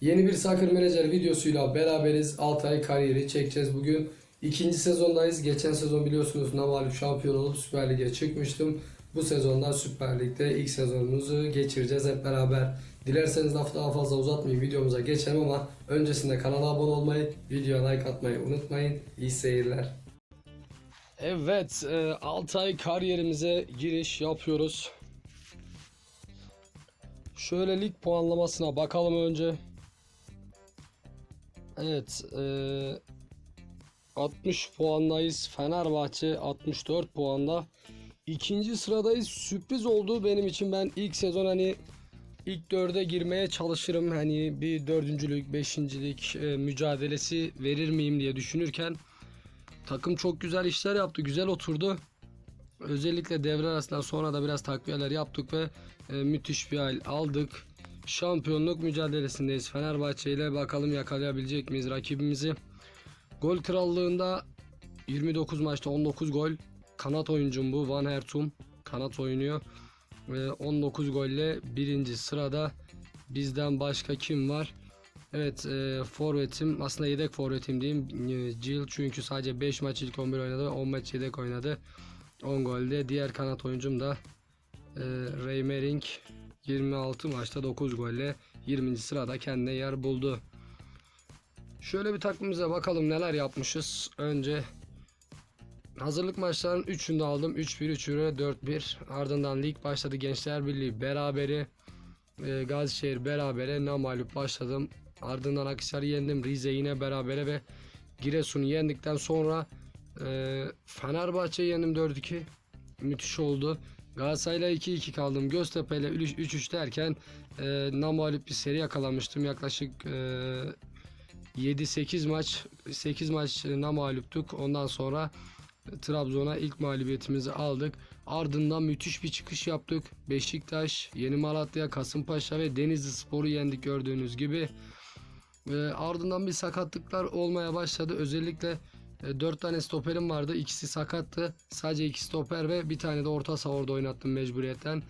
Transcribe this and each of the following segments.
Yeni bir Soccer Manager videosuyla beraberiz. Altay kariyeri çekeceğiz bugün. İkinci sezondayız. Geçen sezon biliyorsunuz namalip şampiyon olup Süper Lig'e çıkmıştım. Bu sezonda Süper Lig'de ilk sezonumuzu geçireceğiz hep beraber. Dilerseniz lafı daha fazla uzatmayayım videomuza geçelim ama öncesinde kanala abone olmayı, videoya like atmayı unutmayın. İyi seyirler. Evet, e, Altay kariyerimize giriş yapıyoruz. Şöyle lig puanlamasına bakalım önce. Evet, e, 60 puandayız. Fenerbahçe 64 puanda. İkinci sıradayız. Sürpriz oldu benim için. Ben ilk sezon hani ilk dörde girmeye çalışırım. Hani bir dördüncülük, beşincilik e, mücadelesi verir miyim diye düşünürken takım çok güzel işler yaptı. Güzel oturdu. Özellikle devre arasından sonra da biraz takviyeler yaptık ve e, müthiş bir hal aldık. Şampiyonluk mücadelesindeyiz. Fenerbahçe ile bakalım yakalayabilecek miyiz rakibimizi. Gol krallığında 29 maçta 19 gol. Kanat oyuncum bu Van Hertum. Kanat oynuyor. Ve 19 golle birinci sırada bizden başka kim var? Evet e, forvetim aslında yedek forvetim diyeyim. E, Jill çünkü sadece 5 maç ilk 11 oynadı ve 10 maç yedek oynadı. 10 golde. Diğer kanat oyuncum da e, Ray Mering 26 maçta 9 golle 20. sırada kendine yer buldu. Şöyle bir takvimimize bakalım neler yapmışız. Önce hazırlık maçlarının 3'ünü de aldım. 3-1, 3-1, 4-1. Ardından lig başladı. Gençler Birliği beraberi. E, Gazişehir berabere namalüp başladım. Ardından Akhisar'ı yendim. Rize yine berabere ve Giresun'u yendikten sonra e, Fenerbahçe'yi yendim 4-2. Müthiş oldu. Galatasaray'la 2-2 kaldım. Göztepe ile 3-3 derken e, namalüp bir seri yakalamıştım. Yaklaşık e, 7-8 maç 8 maç namalüptük. Ondan sonra Trabzon'a ilk mağlubiyetimizi aldık. Ardından müthiş bir çıkış yaptık. Beşiktaş, Yeni Malatya, Kasımpaşa ve Denizli Spor'u yendik gördüğünüz gibi. E, ardından bir sakatlıklar olmaya başladı. Özellikle 4 tane stoperim vardı. İkisi sakattı. Sadece iki stoper ve bir tane de orta saha orada oynattım mecburiyetten.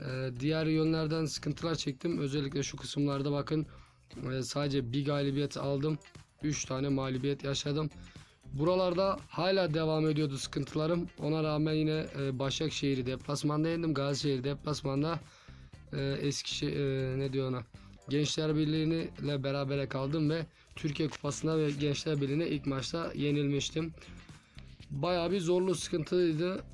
E, diğer yönlerden sıkıntılar çektim. Özellikle şu kısımlarda bakın e, sadece bir galibiyet aldım. 3 tane mağlubiyet yaşadım. Buralarda hala devam ediyordu sıkıntılarım. Ona rağmen yine e, Başakşehir'i deplasmanda yendim. Gazişehir deplasmanda e, Eskişehir e, ne diyor ona? Gençler Birliği'ni ile berabere kaldım ve Türkiye Kupası'na ve Gençler Birliği'ne ilk maçta yenilmiştim. Bayağı bir zorlu sıkıntılıydı.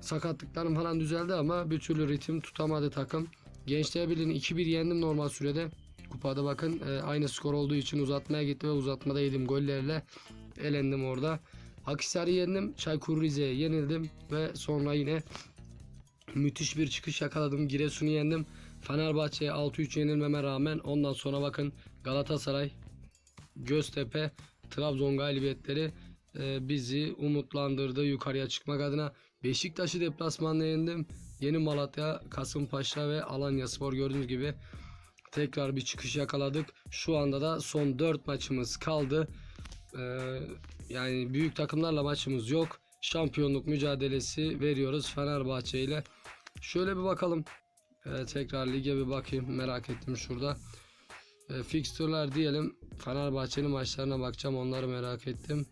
Sakatlıklarım falan düzeldi ama bir türlü ritim tutamadı takım. Gençler Birliği'ni 2-1 yendim normal sürede. Kupada bakın e, aynı skor olduğu için uzatmaya gitti ve uzatmada yedim gollerle elendim orada. Akhisar'ı yendim. Çaykur Rize'ye yenildim ve sonra yine müthiş bir çıkış yakaladım. Giresun'u yendim. Fenerbahçe'ye 6-3 yenilmeme rağmen ondan sonra bakın Galatasaray, Göztepe, Trabzon galibiyetleri e, bizi umutlandırdı yukarıya çıkmak adına. Beşiktaş'ı deplasmanda yendim. Yeni Malatya, Kasımpaşa ve Alanya Spor gördüğünüz gibi tekrar bir çıkış yakaladık. Şu anda da son 4 maçımız kaldı. Ee, yani büyük takımlarla maçımız yok. Şampiyonluk mücadelesi veriyoruz Fenerbahçe ile. Şöyle bir bakalım. Ee, tekrar lige bir bakayım. Merak ettim şurada. Ee, fixtürler diyelim. Fenerbahçe'nin maçlarına bakacağım. Onları merak ettim.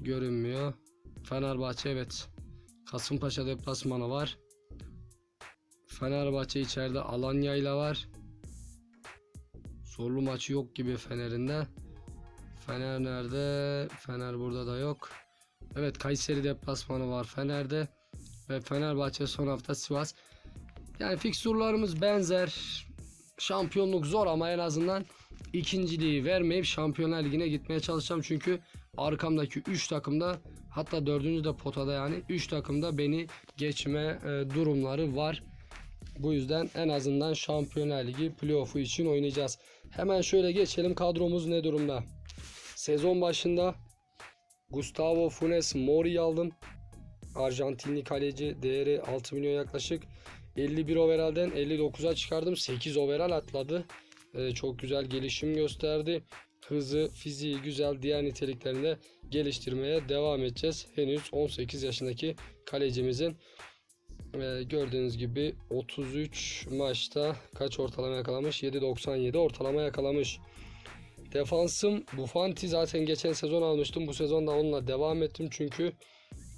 Görünmüyor. Fenerbahçe evet. Kasımpaşa deplasmanı var. Fenerbahçe içeride Alanya ile var. Zorlu maçı yok gibi Fener'in de. Fener nerede? Fener burada da yok. Evet Kayseri deplasmanı var Fener'de. Ve Fenerbahçe son hafta Sivas. Yani fikstürlerimiz benzer. Şampiyonluk zor ama en azından ikinciliği vermeyip Şampiyonlar Ligi'ne gitmeye çalışacağım. Çünkü arkamdaki 3 takımda hatta 4. de potada yani 3 takımda beni geçme e, durumları var. Bu yüzden en azından Şampiyonlar Ligi playoff'u için oynayacağız. Hemen şöyle geçelim kadromuz ne durumda? Sezon başında Gustavo Funes Mori'yi aldım. Arjantinli kaleci değeri 6 milyon yaklaşık. 51 overall'den 59'a çıkardım. 8 overall atladı. Ee, çok güzel gelişim gösterdi. Hızı, fiziği güzel diğer niteliklerini geliştirmeye devam edeceğiz. Henüz 18 yaşındaki kalecimizin. Ee, gördüğünüz gibi 33 maçta kaç ortalama yakalamış? 7.97 ortalama yakalamış. Defansım Bufanti zaten geçen sezon almıştım. Bu sezon da onunla devam ettim çünkü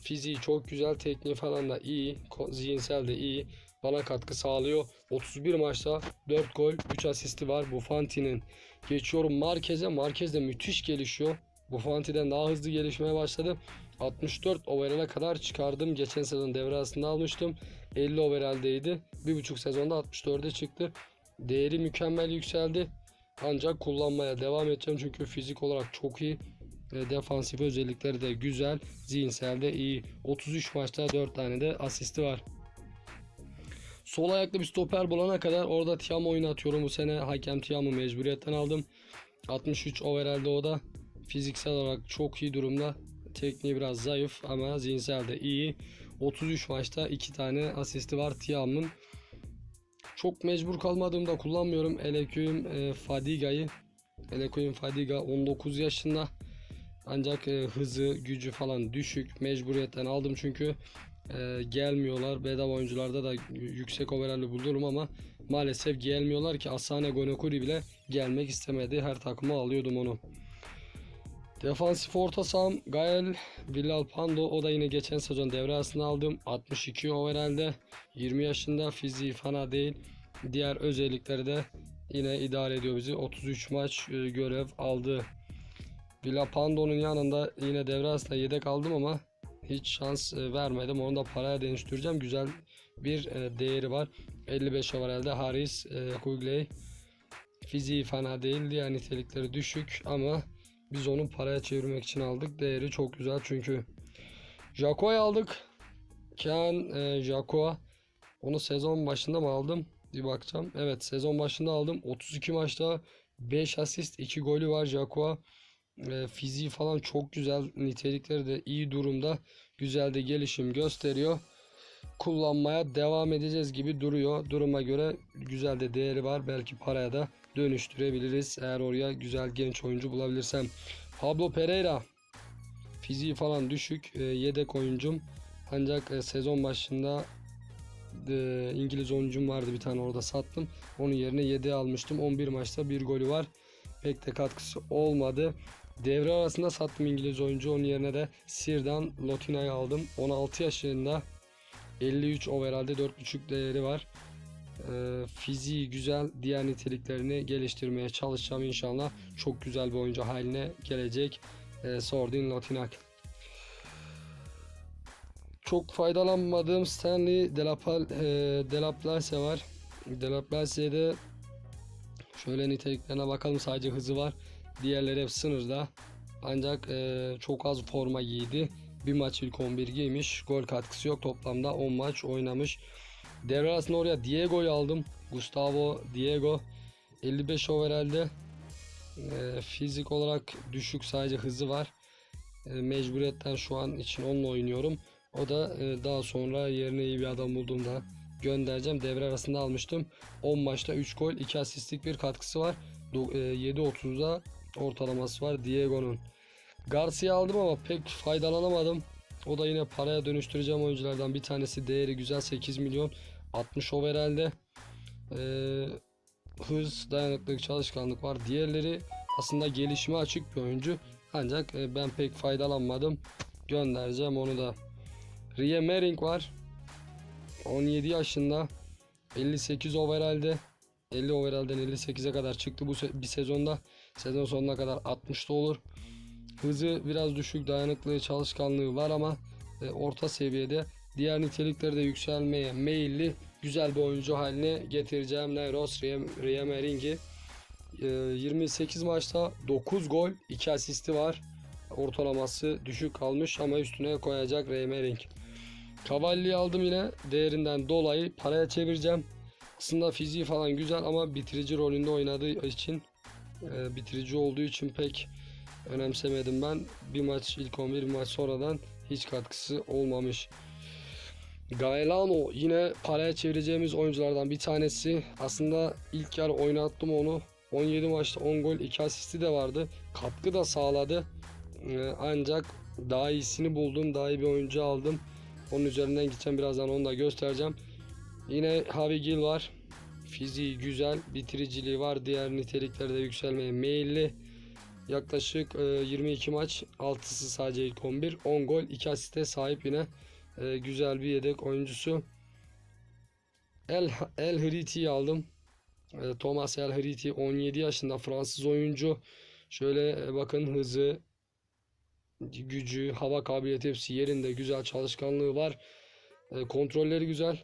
fiziği çok güzel, tekniği falan da iyi, zihinsel de iyi. Bana katkı sağlıyor. 31 maçta 4 gol, 3 asisti var Bufanti'nin. Geçiyorum Marquez'e. Marquez de müthiş gelişiyor. Bufanti'den daha hızlı gelişmeye başladı. 64 overall'e kadar çıkardım. Geçen sezon devre arasında almıştım. 50 overall'deydi. Bir buçuk sezonda 64'e çıktı. Değeri mükemmel yükseldi. Ancak kullanmaya devam edeceğim çünkü fizik olarak çok iyi. E, Defansif özellikleri de güzel. Zihinsel de iyi. 33 maçta 4 tane de asisti var. Sol ayaklı bir stoper bulana kadar orada Tiam oynatıyorum. Bu sene hakem Tiam'ı mecburiyetten aldım. 63 overall'de o da. Fiziksel olarak çok iyi durumda. Tekniği biraz zayıf ama zihinsel de iyi. 33 maçta 2 tane asisti var Tiam'ın. Çok mecbur kalmadığımda kullanmıyorum. Elekuyum e, Fadiga'yı. Elekuyum Fadiga 19 yaşında. Ancak e, hızı, gücü falan düşük. Mecburiyetten aldım çünkü e, gelmiyorlar. Bedava oyuncularda da yüksek overall'i bulurum ama maalesef gelmiyorlar ki Asane Gonokuri bile gelmek istemedi. Her takıma alıyordum onu. Defansif orta saham Gael Villalpando o da yine geçen sezon devre arasında aldım. 62 overall'de 20 yaşında fiziği fena değil. Diğer özellikleri de yine idare ediyor bizi. 33 maç e, görev aldı. Villapando'nun yanında yine devre arasında yedek aldım ama hiç şans e, vermedim. Onu da paraya dönüştüreceğim. Güzel bir e, değeri var. 55 overall'de Haris e, Hugley. Fiziği fena değil. Diğer nitelikleri düşük ama biz onu paraya çevirmek için aldık. Değeri çok güzel çünkü. Jaco'yu aldık. Kaan e, Jaco. Onu sezon başında mı aldım? Bir bakacağım. Evet sezon başında aldım. 32 maçta 5 asist 2 golü var Jaco. E, fiziği falan çok güzel. Nitelikleri de iyi durumda. Güzel de gelişim gösteriyor. Kullanmaya devam edeceğiz gibi duruyor. Duruma göre güzel de değeri var. Belki paraya da dönüştürebiliriz. Eğer oraya güzel genç oyuncu bulabilirsem. Pablo Pereira. Fiziği falan düşük. e, yedek oyuncum. Ancak e, sezon başında e, İngiliz oyuncum vardı bir tane orada sattım. Onun yerine 7 almıştım. 11 maçta bir golü var. Pek de katkısı olmadı. Devre arasında sattım İngiliz oyuncu. Onun yerine de Sirdan Lotina'yı aldım. 16 yaşında 53 overall'de 4.5 değeri var. Ee, fiziği güzel. Diğer niteliklerini geliştirmeye çalışacağım inşallah. Çok güzel bir oyuncu haline gelecek. Ee, Sordin Lotinak. Çok faydalanmadığım Stanley Delapal, e, Delaplace var. Delaplace'de şöyle niteliklerine bakalım. Sadece hızı var. Diğerleri hep sınırda. Ancak e, çok az forma giydi. Bir maç ilk 11 giymiş. Gol katkısı yok. Toplamda 10 maç oynamış. Devre arasında oraya Diego'yu aldım. Gustavo Diego. 55 overall'de. E, fizik olarak düşük sadece hızı var. E, mecburiyetten şu an için onunla oynuyorum. O da e, daha sonra yerine iyi bir adam bulduğumda göndereceğim. Devre arasında almıştım. 10 maçta 3 gol, 2 asistlik bir katkısı var. Do- e, 7.30'da ortalaması var Diego'nun. Garcia aldım ama pek faydalanamadım. O da yine paraya dönüştüreceğim oyunculardan bir tanesi. Değeri güzel 8 milyon. 60 overall'de. Ee, hız, dayanıklılık, çalışkanlık var. Diğerleri aslında gelişime açık bir oyuncu. Ancak e, ben pek faydalanmadım. Göndereceğim onu da. Rie Mering var. 17 yaşında. 58 overall'de. 50 overall'den 58'e kadar çıktı bu se- bir sezonda. Sezon sonuna kadar 60'da olur. Hızı biraz düşük, dayanıklığı, çalışkanlığı var ama e, orta seviyede. Diğer nitelikleri de yükselmeye meyilli güzel bir oyuncu haline getireceğim. Nairos Riem- Riemering'i. E, 28 maçta 9 gol, 2 asisti var. Ortalaması düşük kalmış ama üstüne koyacak Riemering. Cavalli'yi aldım yine değerinden dolayı paraya çevireceğim. Aslında fiziği falan güzel ama bitirici rolünde oynadığı için e, bitirici olduğu için pek önemsemedim ben. Bir maç ilk 11 bir maç sonradan hiç katkısı olmamış. Gaelano yine paraya çevireceğimiz oyunculardan bir tanesi. Aslında ilk yarı oynattım onu. 17 maçta 10 gol 2 asisti de vardı. Katkı da sağladı. Ee, ancak daha iyisini buldum. Daha iyi bir oyuncu aldım. Onun üzerinden gideceğim birazdan onu da göstereceğim. Yine Harvey Gill var. Fiziği güzel, bitiriciliği var. Diğer niteliklerde yükselmeye meyilli. Yaklaşık e, 22 maç, 6'sı sadece ilk 11. 10 gol, 2 asiste sahip yine e, güzel bir yedek oyuncusu. El, El Hriti'yi aldım. E, Thomas El Hriti 17 yaşında Fransız oyuncu. Şöyle e, bakın hızı, gücü, hava kabiliyeti hepsi yerinde. Güzel çalışkanlığı var. E, kontrolleri güzel.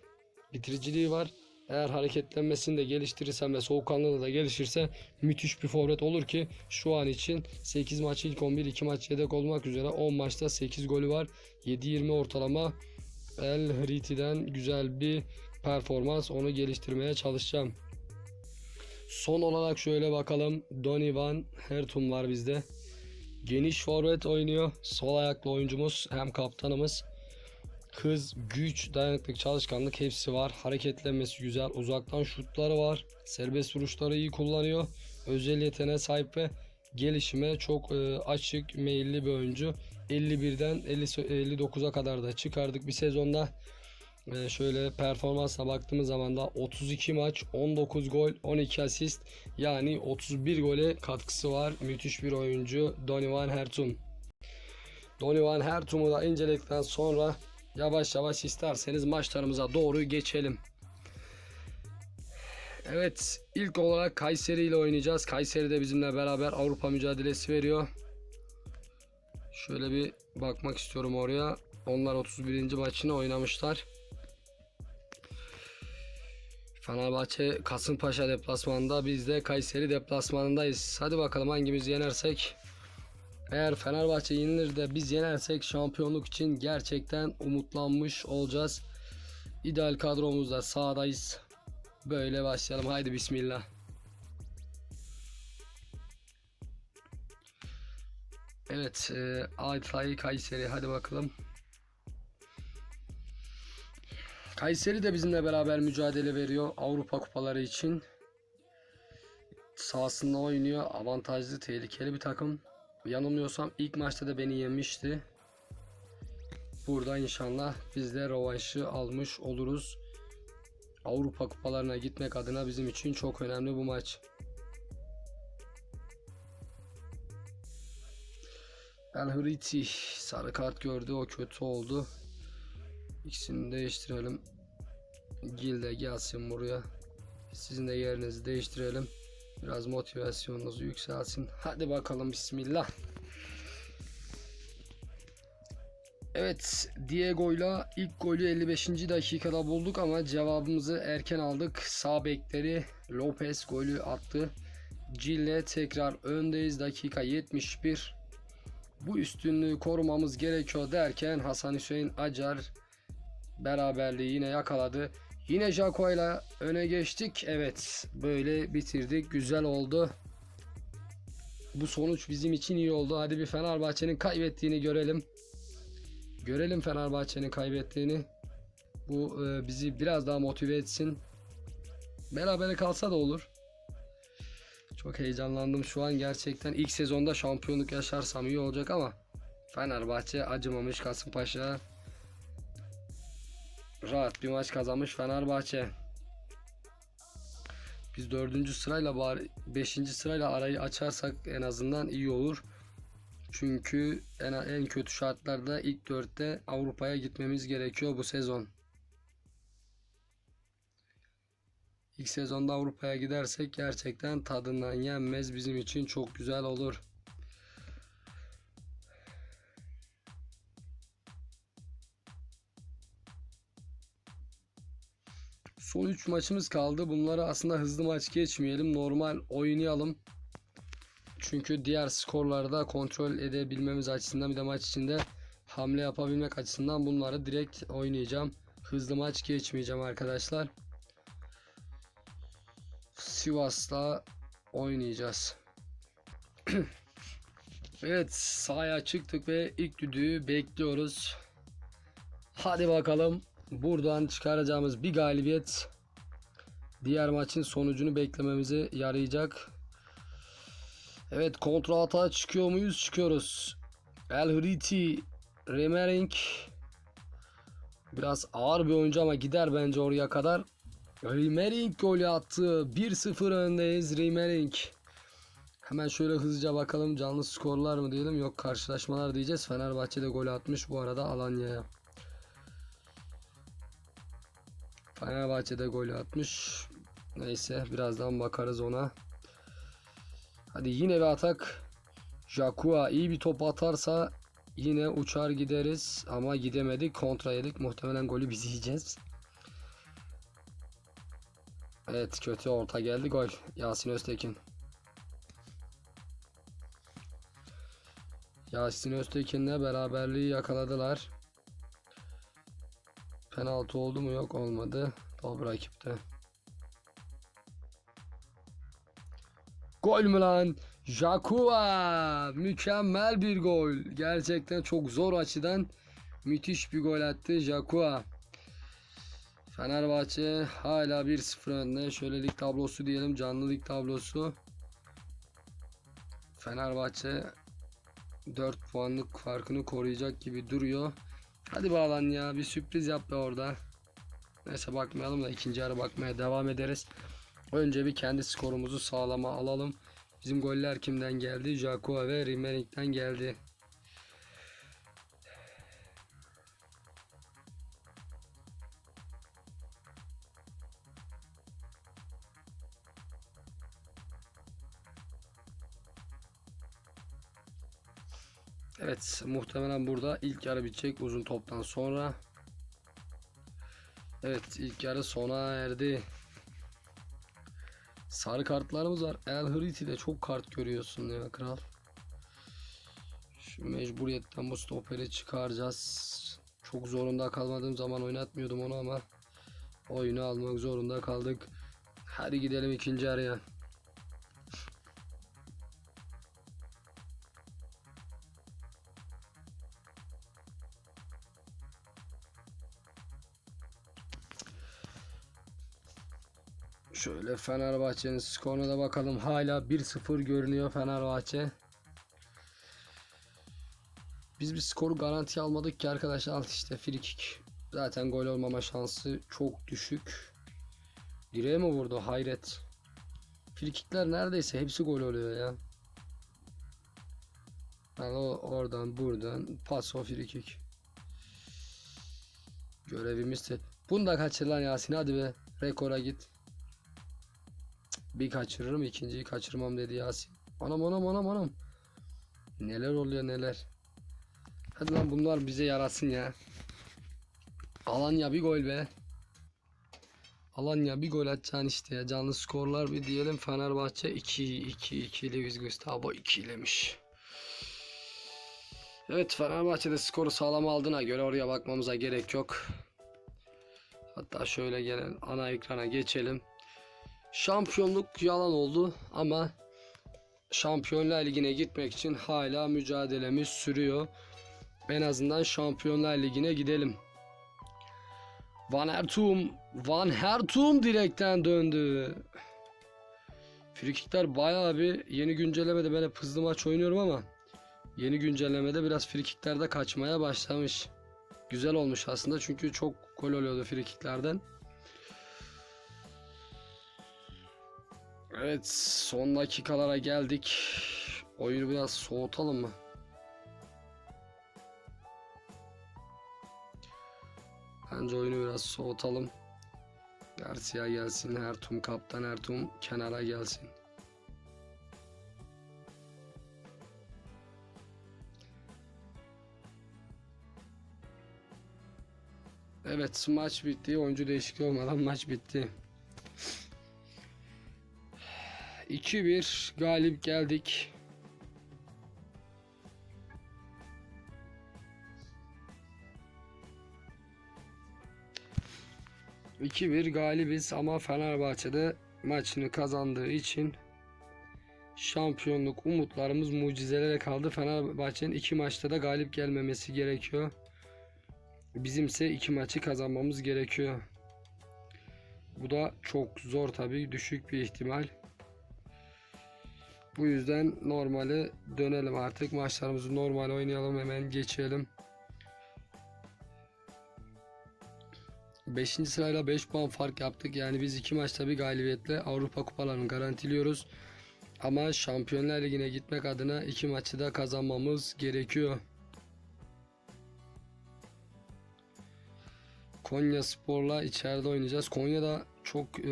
Bitiriciliği var. Eğer hareketlenmesini de geliştirirsem ve soğukkanlılığı da gelişirse müthiş bir forvet olur ki şu an için 8 maç ilk 11 2 maç yedek olmak üzere 10 maçta 8 golü var. 7-20 ortalama El Hriti'den güzel bir performans onu geliştirmeye çalışacağım. Son olarak şöyle bakalım. Donny Van Hertum var bizde. Geniş forvet oynuyor. Sol ayaklı oyuncumuz hem kaptanımız. Hız, güç, dayanıklık, çalışkanlık hepsi var. Hareketlenmesi güzel. Uzaktan şutları var. Serbest vuruşları iyi kullanıyor. Özel yeteneğe sahip ve gelişime çok e, açık, meyilli bir oyuncu. 51'den 50 59'a kadar da çıkardık bir sezonda. E, şöyle performansına baktığımız zaman da 32 maç, 19 gol, 12 asist yani 31 gole katkısı var. Müthiş bir oyuncu Donny van Hertum. Donny van Hertum'u da inceledikten sonra yavaş yavaş isterseniz maçlarımıza doğru geçelim. Evet ilk olarak Kayseri ile oynayacağız. Kayseri de bizimle beraber Avrupa mücadelesi veriyor. Şöyle bir bakmak istiyorum oraya. Onlar 31. maçını oynamışlar. Fenerbahçe Kasımpaşa deplasmanında biz de Kayseri deplasmanındayız. Hadi bakalım hangimiz yenersek. Eğer Fenerbahçe yenilir de biz yenersek şampiyonluk için gerçekten umutlanmış olacağız. İdeal kadromuzda sahadayız. Böyle başlayalım. Haydi bismillah. Evet, e, Altay Kayseri hadi bakalım. Kayseri de bizimle beraber mücadele veriyor Avrupa kupaları için. Sahasında oynuyor. Avantajlı, tehlikeli bir takım. Yanılmıyorsam ilk maçta da beni yenmişti. Burada inşallah biz de rövanşı almış oluruz. Avrupa kupalarına gitmek adına bizim için çok önemli bu maç. El Hriti sarı kart gördü. O kötü oldu. İkisini değiştirelim. Gil de gelsin buraya. Sizin de yerinizi değiştirelim. Biraz motivasyonunuz yükselsin. Hadi bakalım bismillah. Evet Diego'yla ilk golü 55. dakikada bulduk ama cevabımızı erken aldık. Sağ bekleri Lopez golü attı. Gil'le tekrar öndeyiz dakika 71. Bu üstünlüğü korumamız gerekiyor derken Hasan Hüseyin Acar beraberliği yine yakaladı. Yine Jaco öne geçtik. Evet böyle bitirdik. Güzel oldu. Bu sonuç bizim için iyi oldu. Hadi bir Fenerbahçe'nin kaybettiğini görelim. Görelim Fenerbahçe'nin kaybettiğini. Bu e, bizi biraz daha motive etsin. Berabere kalsa da olur. Çok heyecanlandım şu an gerçekten. ilk sezonda şampiyonluk yaşarsam iyi olacak ama Fenerbahçe acımamış Kasımpaşa. Rahat bir maç kazanmış Fenerbahçe. Biz dördüncü sırayla bari beşinci sırayla arayı açarsak en azından iyi olur. Çünkü en, en kötü şartlarda ilk dörtte Avrupa'ya gitmemiz gerekiyor bu sezon. İlk sezonda Avrupa'ya gidersek gerçekten tadından yenmez bizim için çok güzel olur. Son 3 maçımız kaldı. Bunları aslında hızlı maç geçmeyelim. Normal oynayalım. Çünkü diğer skorları da kontrol edebilmemiz açısından bir de maç içinde hamle yapabilmek açısından bunları direkt oynayacağım. Hızlı maç geçmeyeceğim arkadaşlar. Sivas'ta oynayacağız. evet sahaya çıktık ve ilk düdüğü bekliyoruz. Hadi bakalım. Buradan çıkaracağımız bir galibiyet diğer maçın sonucunu beklememize yarayacak. Evet kontrol hata çıkıyor muyuz? Çıkıyoruz. El Hriti, Remering, Biraz ağır bir oyuncu ama gider bence oraya kadar. Riemering golü attı. 1-0 öndeyiz Riemering. Hemen şöyle hızlıca bakalım canlı skorlar mı diyelim. Yok karşılaşmalar diyeceğiz. Fenerbahçe de gol atmış bu arada Alanya'ya. Fenerbahçe de gol atmış. Neyse birazdan bakarız ona. Hadi yine bir atak. Jakua iyi bir top atarsa yine uçar gideriz ama gidemedik. Kontra yedik. Muhtemelen golü biz yiyeceğiz. Evet kötü orta geldi gol. Yasin Öztekin. Yasin Öztekin'le beraberliği yakaladılar. Penaltı oldu mu? Yok olmadı. Top rakipte. Gol mü lan? Jakua mükemmel bir gol. Gerçekten çok zor açıdan müthiş bir gol attı Jakua. Fenerbahçe hala 1-0 önde. Şöyle lig tablosu diyelim. Canlı lig tablosu. Fenerbahçe 4 puanlık farkını koruyacak gibi duruyor. Hadi bağlan ya bir sürpriz yap be orada. Neyse bakmayalım da ikinci yarı bakmaya devam ederiz. Önce bir kendi skorumuzu sağlama alalım. Bizim goller kimden geldi? Jakua ve Rimering'den geldi. Evet muhtemelen burada ilk yarı bitecek uzun toptan sonra. Evet ilk yarı sona erdi. Sarı kartlarımız var. El Hriti'de çok kart görüyorsun ya kral. Şu mecburiyetten bu stoperi çıkaracağız. Çok zorunda kalmadığım zaman oynatmıyordum onu ama oyunu almak zorunda kaldık. Hadi gidelim ikinci yarıya. Fenerbahçe'nin skoruna da bakalım. Hala 1-0 görünüyor Fenerbahçe. Biz bir skoru garanti almadık ki arkadaşlar. Alt işte free kick. Zaten gol olmama şansı çok düşük. Direğe mi vurdu? Hayret. Free neredeyse hepsi gol oluyor ya. Yani oradan buradan pas o free kick. Görevimiz de. Bunu da kaçır lan Yasin hadi be. Rekora git. Bir kaçırırım ikinciyi kaçırmam dedi Yasin. Anam anam anam anam. Neler oluyor neler. Hadi lan bunlar bize yarasın ya. Alanya bir gol be. Alanya bir gol atacaksın işte ya. Canlı skorlar bir diyelim. Fenerbahçe 2 2 2 Luis Gustavo 2 ilemiş. Evet Fenerbahçe'de skoru sağlam aldığına göre oraya bakmamıza gerek yok. Hatta şöyle gelen ana ekrana geçelim. Şampiyonluk yalan oldu ama Şampiyonlar Ligi'ne gitmek için hala mücadelemiz sürüyor. En azından Şampiyonlar Ligi'ne gidelim. Van Hertum, Van Hertum direkten döndü. Frikikler bayağı bir yeni güncellemede ben hep hızlı maç oynuyorum ama yeni güncellemede biraz frikiklerde kaçmaya başlamış. Güzel olmuş aslında çünkü çok gol oluyordu frikiklerden. Evet son dakikalara geldik. Oyunu biraz soğutalım mı? Bence oyunu biraz soğutalım. Garcia gelsin, Ertum kaptan Ertum kenara gelsin. Evet maç bitti. Oyuncu değişikliği olmadan maç bitti. 2-1 galip geldik. İki bir galibiz ama Fenerbahçe'de maçını kazandığı için şampiyonluk umutlarımız mucizelere kaldı. Fenerbahçe'nin iki maçta da galip gelmemesi gerekiyor. Bizimse iki maçı kazanmamız gerekiyor. Bu da çok zor tabii düşük bir ihtimal. Bu yüzden normale dönelim artık. Maçlarımızı normal oynayalım hemen geçelim. 5. sırayla 5 puan fark yaptık. Yani biz iki maçta bir galibiyetle Avrupa kupalarını garantiliyoruz. Ama Şampiyonlar Ligi'ne gitmek adına iki maçı da kazanmamız gerekiyor. Konya Spor'la içeride oynayacağız. Konya da çok e,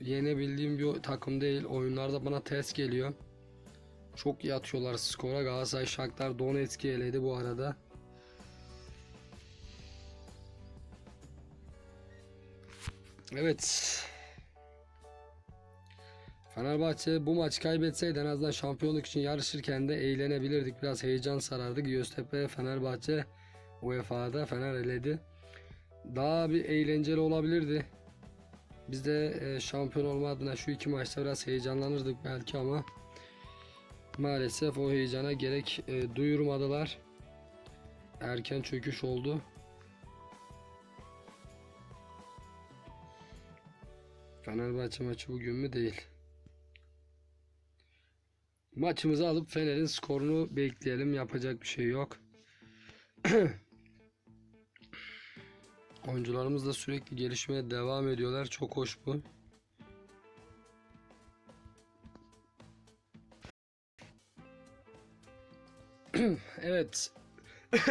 yenebildiğim bir takım değil. Oyunlarda bana ters geliyor. Çok iyi atıyorlar skora. Galatasaray Shakhtar Donetsk'i eledi bu arada. Evet. Fenerbahçe bu maç kaybetseydi en azından şampiyonluk için yarışırken de eğlenebilirdik. Biraz heyecan sarardı. Göztepe Fenerbahçe UEFA'da Fener eledi. Daha bir eğlenceli olabilirdi. Biz de e, şampiyon olma adına şu iki maçta biraz heyecanlanırdık belki ama maalesef o heyecana gerek e, duyurmadılar. Erken çöküş oldu. Fenerbahçe maçı bugün mü değil. Maçımızı alıp Fener'in skorunu bekleyelim. Yapacak bir şey yok. Oyuncularımız da sürekli gelişmeye devam ediyorlar. Çok hoş bu. evet.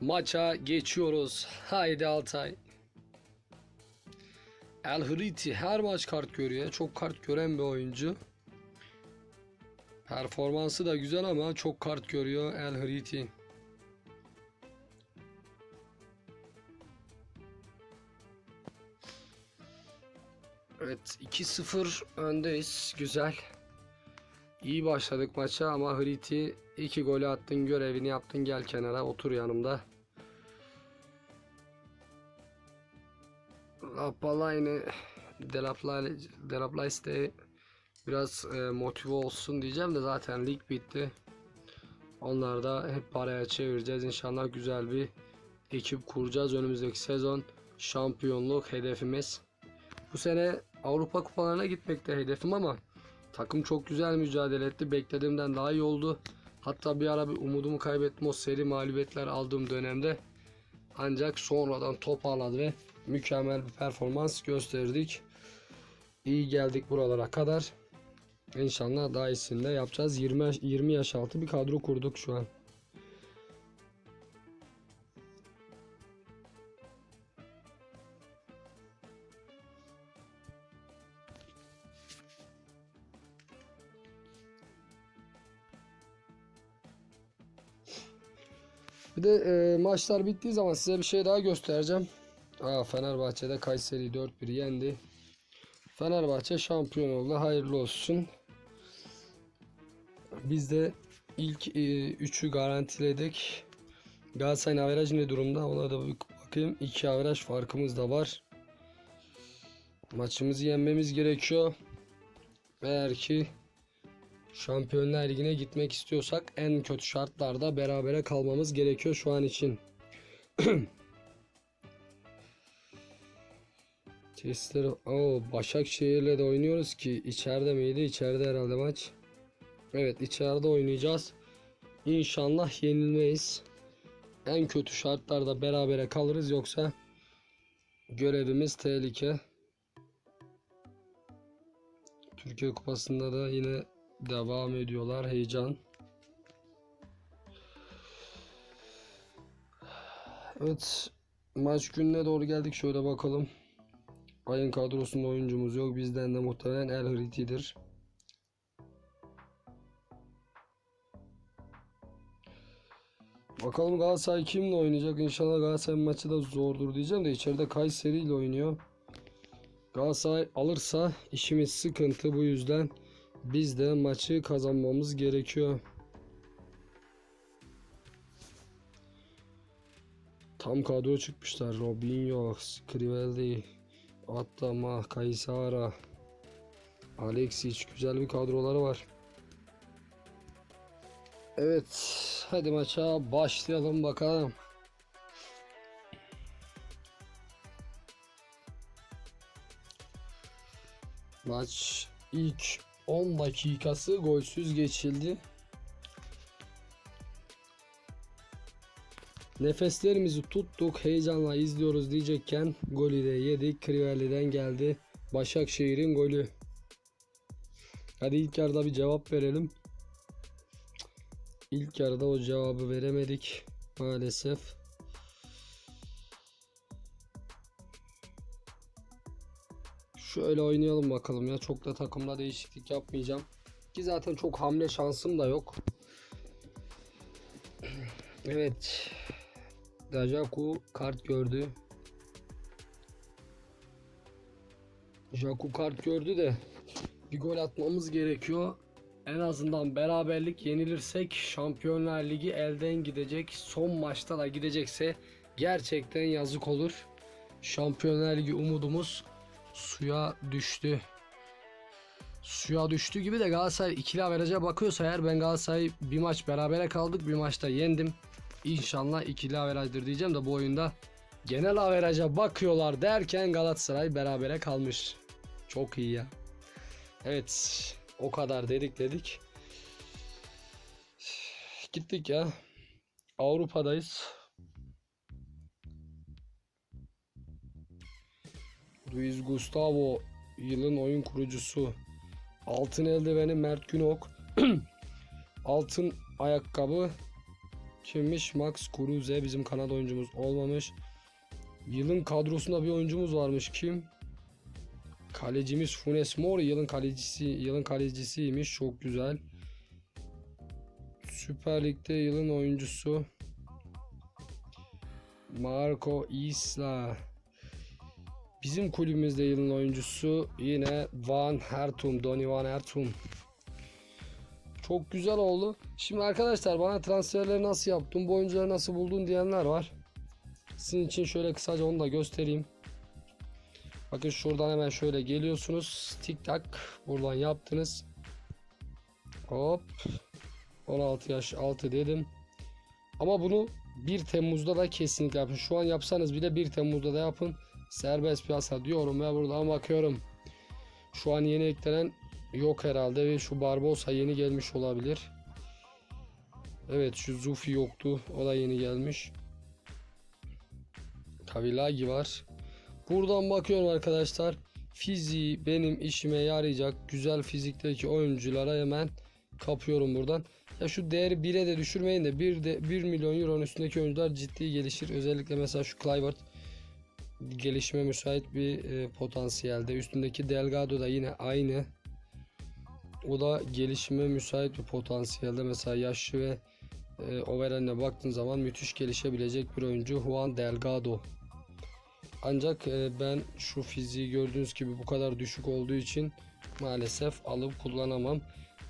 Maça geçiyoruz. Haydi Altay. El Hriti her maç kart görüyor. Çok kart gören bir oyuncu. Performansı da güzel ama çok kart görüyor El Hriti. Evet 2-0 öndeyiz. Güzel. İyi başladık maça ama Hriti iki golü attın görevini yaptın gel kenara otur yanımda. Lapalayne Delaplays de biraz e, motive olsun diyeceğim de zaten lig bitti. Onlar da hep paraya çevireceğiz. İnşallah güzel bir ekip kuracağız. Önümüzdeki sezon şampiyonluk hedefimiz. Bu sene Avrupa kupalarına gitmekte hedefim ama takım çok güzel mücadele etti. Beklediğimden daha iyi oldu. Hatta bir ara bir umudumu kaybettim o seri mağlubiyetler aldığım dönemde. Ancak sonradan toparladı ve mükemmel bir performans gösterdik. İyi geldik buralara kadar. İnşallah daha iyisini de yapacağız. 20 yaş, 20 yaş altı bir kadro kurduk şu an. Bir de e, maçlar bittiği zaman size bir şey daha göstereceğim. Aa, Fenerbahçe'de Kayseri 4-1 yendi. Fenerbahçe şampiyon oldu. Hayırlı olsun. Biz de ilk 3'ü garantiledik. Galatasaray'ın averaj ne durumda? Ona da bakayım. 2 averaj farkımız da var. Maçımızı yenmemiz gerekiyor. Eğer ki Şampiyonlar Ligi'ne gitmek istiyorsak en kötü şartlarda berabere kalmamız gerekiyor şu an için. Testleri o Başakşehir'le de oynuyoruz ki içeride miydi? İçeride herhalde maç. Evet içeride oynayacağız. İnşallah yenilmeyiz. En kötü şartlarda berabere kalırız yoksa görevimiz tehlike. Türkiye Kupası'nda da yine devam ediyorlar heyecan. Evet maç gününe doğru geldik şöyle bakalım. Ayın kadrosunda oyuncumuz yok. Bizden de muhtemelen El Hriti'dir. Bakalım Galatasaray kimle oynayacak? İnşallah Galatasaray maçı da zordur diyeceğim de içeride Kayseri ile oynuyor. Galatasaray alırsa işimiz sıkıntı bu yüzden biz de maçı kazanmamız gerekiyor. Tam kadro çıkmışlar. Robinho, Skrivelli, Atama, Kaysara, Alexic güzel bir kadroları var. Evet, hadi maça başlayalım bakalım. Maç ilk 10 dakikası golsüz geçildi. Nefeslerimizi tuttuk, heyecanla izliyoruz diyecekken golü de yedik. Crivelli'den geldi. Başakşehir'in golü. Hadi ilk yarıda bir cevap verelim. İlk yarıda o cevabı veremedik maalesef. Şöyle oynayalım bakalım ya. Çok da takımda değişiklik yapmayacağım. Ki zaten çok hamle şansım da yok. Evet. Dajaku kart gördü. Jaku kart gördü de bir gol atmamız gerekiyor. En azından beraberlik yenilirsek Şampiyonlar Ligi elden gidecek. Son maçta da gidecekse gerçekten yazık olur. Şampiyonlar Ligi umudumuz suya düştü. Suya düştü gibi de Galatasaray ikili averaj'a bakıyorsa eğer ben Galatasaray bir maç berabere kaldık bir maçta yendim. İnşallah ikili averajdır diyeceğim de bu oyunda genel averaja bakıyorlar derken Galatasaray berabere kalmış. Çok iyi ya. Evet o kadar dedik dedik. Gittik ya. Avrupa'dayız. Luis Gustavo yılın oyun kurucusu. Altın eldiveni Mert Günok. Altın ayakkabı kimmiş? Max Kruse bizim Kanada oyuncumuz olmamış. Yılın kadrosunda bir oyuncumuz varmış kim? Kalecimiz Funes Mori yılın kalecisi yılın kalecisiymiş çok güzel. Süper Lig'de yılın oyuncusu Marco Isla. Bizim kulübümüzde yılın oyuncusu yine Van Hertum, Donny Van Hertum. Çok güzel oldu. Şimdi arkadaşlar bana transferleri nasıl yaptın, bu oyuncuları nasıl buldun diyenler var. Sizin için şöyle kısaca onu da göstereyim. Bakın şuradan hemen şöyle geliyorsunuz. Tik tak buradan yaptınız. Hop. 16 yaş altı dedim. Ama bunu 1 Temmuz'da da kesinlikle yapın. Şu an yapsanız bile 1 Temmuz'da da yapın. Serbest piyasa diyorum ve buradan bakıyorum. Şu an yeni eklenen yok herhalde ve şu Barbosa yeni gelmiş olabilir. Evet şu Zufi yoktu. O da yeni gelmiş. Kavilagi var. Buradan bakıyorum arkadaşlar. Fiziği benim işime yarayacak güzel fizikteki oyunculara hemen kapıyorum buradan. Ya şu değeri 1'e de düşürmeyin de 1 de 1 milyon euronun üstündeki oyuncular ciddi gelişir. Özellikle mesela şu Clivert gelişime müsait bir e, potansiyelde. Üstündeki Delgado da yine aynı. O da gelişime müsait bir potansiyelde. Mesela yaşlı ve e, overall'ine baktığın zaman müthiş gelişebilecek bir oyuncu Juan Delgado. Ancak e, ben şu fiziği gördüğünüz gibi bu kadar düşük olduğu için maalesef alıp kullanamam.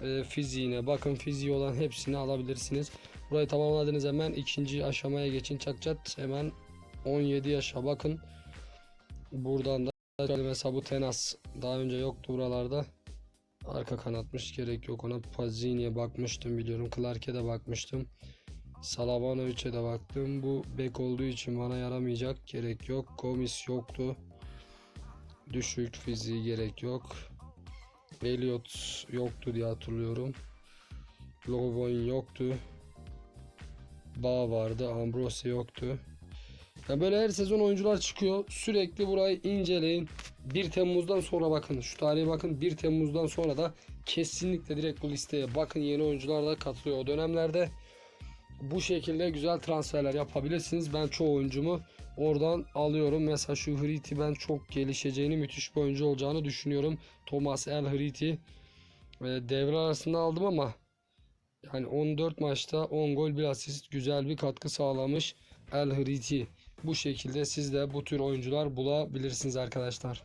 E, fiziğine bakın fiziği olan hepsini alabilirsiniz. Burayı tamamladınız hemen ikinci aşamaya geçin çak çat hemen 17 yaşa bakın. Buradan da mesela bu Tenas daha önce yoktu buralarda. Arka kanatmış gerek yok ona. Pazzini'ye bakmıştım biliyorum. Clark'e de bakmıştım. Salabanovic'e de baktım. Bu bek olduğu için bana yaramayacak. Gerek yok. Gomis yoktu. Düşük fiziği gerek yok. Elliot yoktu diye hatırlıyorum. Lovoin yoktu. Bağ vardı. Ambrose yoktu. Ya böyle her sezon oyuncular çıkıyor. Sürekli burayı inceleyin. 1 Temmuz'dan sonra bakın. Şu tarihe bakın. 1 Temmuz'dan sonra da kesinlikle direkt bu listeye bakın. Yeni oyuncular da katılıyor o dönemlerde. Bu şekilde güzel transferler yapabilirsiniz. Ben çoğu oyuncumu oradan alıyorum. Mesela şu Hriti ben çok gelişeceğini, müthiş bir oyuncu olacağını düşünüyorum. Thomas El Hriti. E, devre arasında aldım ama yani 14 maçta 10 gol bir asist güzel bir katkı sağlamış El Hriti. Bu şekilde siz de bu tür oyuncular bulabilirsiniz arkadaşlar.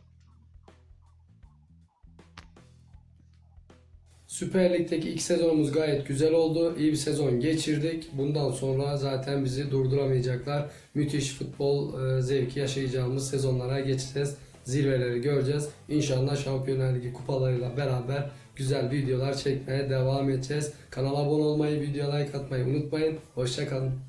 Süper Lig'deki ilk sezonumuz gayet güzel oldu. İyi bir sezon geçirdik. Bundan sonra zaten bizi durduramayacaklar. Müthiş futbol e, zevki yaşayacağımız sezonlara geçeceğiz. Zirveleri göreceğiz. İnşallah Şampiyonlar Ligi kupalarıyla beraber güzel videolar çekmeye devam edeceğiz. Kanala abone olmayı, video like atmayı unutmayın. Hoşçakalın.